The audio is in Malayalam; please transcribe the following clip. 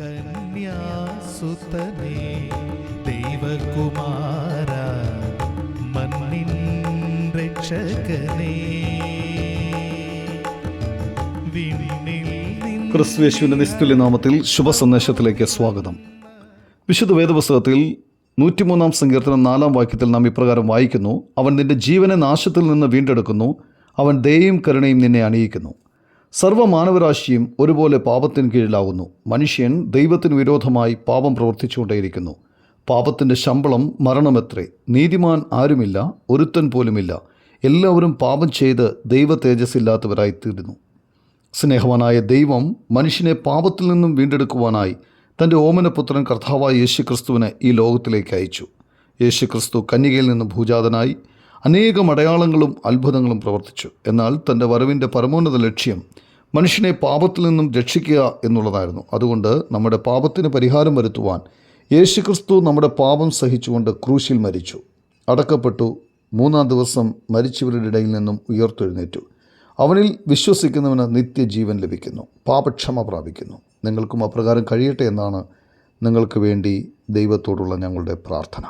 കന്യാസുതനേ ദൈവകുമാര മണ്ണിൻ രക്ഷകനേ. ക്രിസ്തുയേശുവിന്റെ നിസ്തുല്യ നാമത്തിൽ ശുഭസന്ദേശത്തിലേക്ക് സ്വാഗതം. വിശുദ്ധ വേദപുസ്തകത്തിൽ നൂറ്റിമൂന്നാം സങ്കീർത്തനം നാലാം വാക്യത്തിൽ നാം ഇപ്രകാരം വായിക്കുന്നു. അവൻ നിന്റെ ജീവനെ നാശത്തിൽ നിന്ന് വീണ്ടെടുക്കുന്നു. അവൻ ദയയും കരുണയും നിന്നെ അണിയിക്കുന്നു. സർവ മാനവരാശിയും ഒരുപോലെ പാപത്തിന് കീഴിലാകുന്നു. മനുഷ്യൻ ദൈവത്തിന് വിരോധമായി പാപം പ്രവർത്തിച്ചുകൊണ്ടേയിരിക്കുന്നു. പാപത്തിന്റെ ശമ്പളം മരണമെത്രേ. നീതിമാൻ ആരുമില്ല ഒരുത്തൻ പോലുമില്ല. എല്ലാവരും പാപം ചെയ്ത് ദൈവ തേജസ്സില്ലാത്തവരായിത്തീരുന്നു. സ്നേഹവാനായ ദൈവം മനുഷ്യനെ പാപത്തിൽ നിന്നും വീണ്ടെടുക്കുവാനായി തന്റെ ഓമനപുത്രൻ കർത്താവായ യേശുക്രിസ്തുവിനെ ഈ ലോകത്തിലേക്ക് അയച്ചു. യേശുക്രിസ്തു കന്യകയിൽ നിന്നും ഭൂജാതനായി അനേകം അടയാളങ്ങളും അത്ഭുതങ്ങളും പ്രവർത്തിച്ചു. എന്നാൽ തന്റെ വരവിന്റെ പരമോന്നത ലക്ഷ്യം മനുഷ്യനെ പാപത്തിൽ നിന്നും രക്ഷിക്കുക എന്നുള്ളതായിരുന്നു. അതുകൊണ്ട് നമ്മുടെ പാപത്തിന് പരിഹാരം വരുത്തുവാൻ യേശുക്രിസ്തു നമ്മുടെ പാപം സഹിച്ചുകൊണ്ട് ക്രൂശിൽ മരിച്ചു. അടക്കപ്പെട്ടു. മൂന്നാം ദിവസം മരിച്ചവരുടെ ഇടയിൽ നിന്നും ഉയർത്തെഴുന്നേറ്റു. അവനിൽ വിശ്വസിക്കുന്നവന് നിത്യജീവൻ ലഭിക്കുന്നു. പാപക്ഷമ പ്രാപിക്കുന്നു. നിങ്ങൾക്കും അപ്രകാരം കഴിയട്ടെ എന്നാണ് നിങ്ങൾക്ക് വേണ്ടി ദൈവത്തോടുള്ള ഞങ്ങളുടെ പ്രാർത്ഥന.